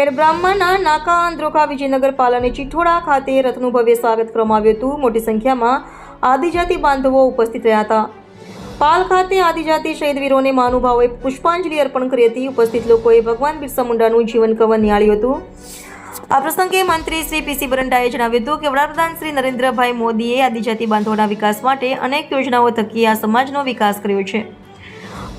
ખેડ બ્રાહ્મણના નાકા અંદ્રોખા વિજયનગર પાલાની ચિઠોડા ખાતે રથનું ભવ્ય સ્વાગત કરવામાં આવ્યું હતું. મોટી સંખ્યામાં આદિજાતિ બાંધવો ઉપસ્થિત રહ્યા હતા. પાલ ખાતે આદિજાતિ શહીદ વીરોને મહાનુભાવોએ પુષ્પાંજલિ અર્પણ કરી હતી. ઉપસ્થિત લોકોએ ભગવાન બિરસા મુંડાનું જીવન કવન નિહાળ્યું હતું. આ પ્રસંગે મંત્રી શ્રી પીસી બરંડાએ જણાવ્યું હતું કે વડાપ્રધાન શ્રી નરેન્દ્રભાઈ મોદીએ આદિજાતિ બાંધવોના વિકાસ માટે અનેક યોજનાઓ થકી આ સમાજનો વિકાસ કર્યો છે.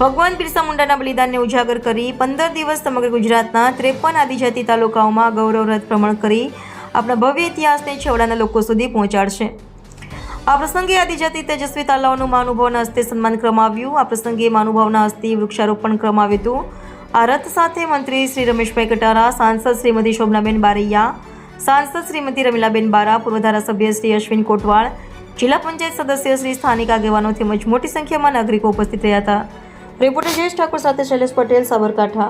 ભગવાન બિરસા મુંડાના બલિદાનને ઉજાગર કરી પંદર દિવસ સમગ્ર ગુજરાતના ત્રેપન આદિજાતિ તાલુકાઓમાં ગૌરવ રથ ભ્રમણ કરી આપણા ભવ્ય ઇતિહાસને છેવડાના લોકો સુધી પહોંચાડશે. આ પ્રસંગે આદિજાતિ તેજસ્વી તાલાઓનું મહાનુભાવના હસ્તે સન્માન આવ્યું આ પ્રસંગે મહાનુભાવના હસ્તે વૃક્ષારોપણ કરવામાં આવ્યું હતું. આ રથ સાથે મંત્રી શ્રી રમેશભાઈ કટારા, સાંસદ શ્રીમતી શોભનાબેન બારૈયા, સાંસદ શ્રીમતી રમીલાબેન બારા, પૂર્વ ધારાસભ્ય શ્રી અશ્વિન કોટવાળ, જિલ્લા પંચાયત સદસ્ય શ્રી સ્થાનિક આગેવાનો તેમજ મોટી સંખ્યામાં નાગરિકો ઉપસ્થિત રહ્યા હતા. રિપોર્ટર જયેશ ઠાકોર સાથે શૈલેષ પટેલ સાબરકાંઠા.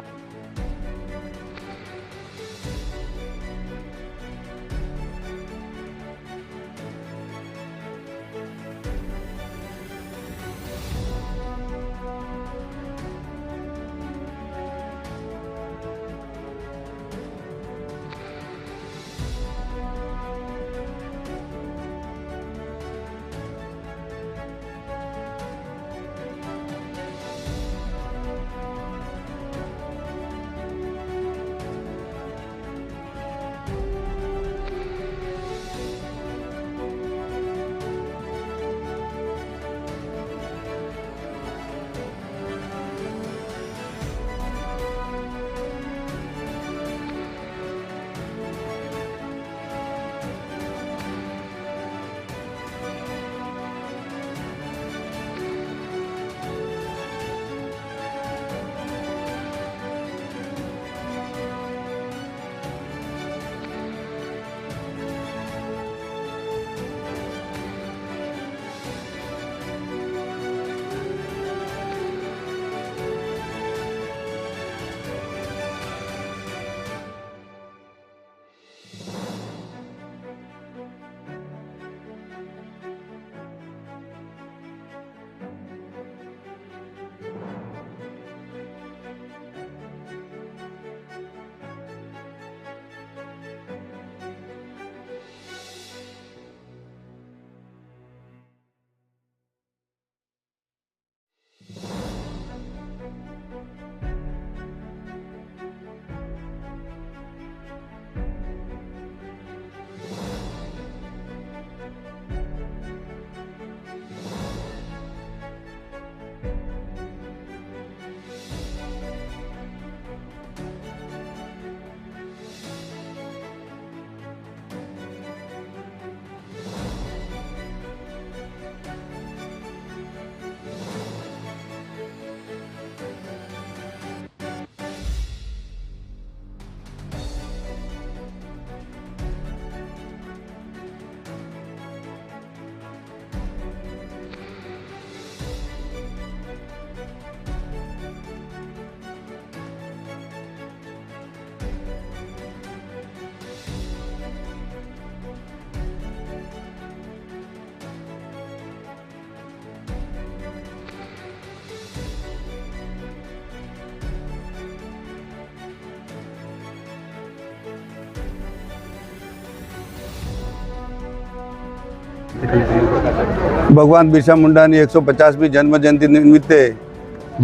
ભગવાન બિરસા મુંડાની એકસો પચાસમી જન્મજયંતિ નિમિત્તે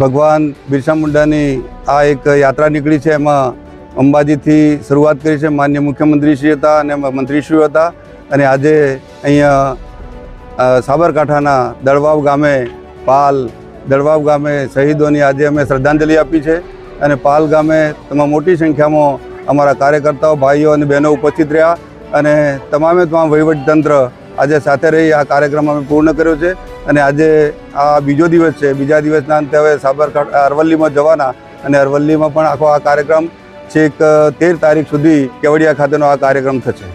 ભગવાન બિરસા મુંડાની આ એક યાત્રા નીકળી છે. એમાં અંબાજીથી શરૂઆત કરી છે. માન્ય મુખ્યમંત્રીશ્રી હતા અને મંત્રીશ્રીઓ હતા. અને આજે અહીંયા સાબરકાંઠાના દળવાવ ગામે પાલ દળવાવ ગામે શહીદોની આજે અમે શ્રદ્ધાંજલિ આપી છે. અને પાલ ગામે તમામ મોટી સંખ્યામાં અમારા કાર્યકર્તાઓ, ભાઈઓ અને બહેનો ઉપસ્થિત રહ્યા. અને તમામે તમામ વહીવટીતંત્ર આજે સાથે રહી આ કાર્યક્રમ અમે પૂર્ણ કર્યો છે અને આજે આ બીજો દિવસ છે. બીજા દિવસના અંતે હવે સાબરકાંઠા અરવલ્લીમાં જવાના અને અરવલ્લીમાં પણ આખો આ કાર્યક્રમ છેક તેર તારીખ સુધી કેવડિયા ખાતેનો આ કાર્યક્રમ થશે.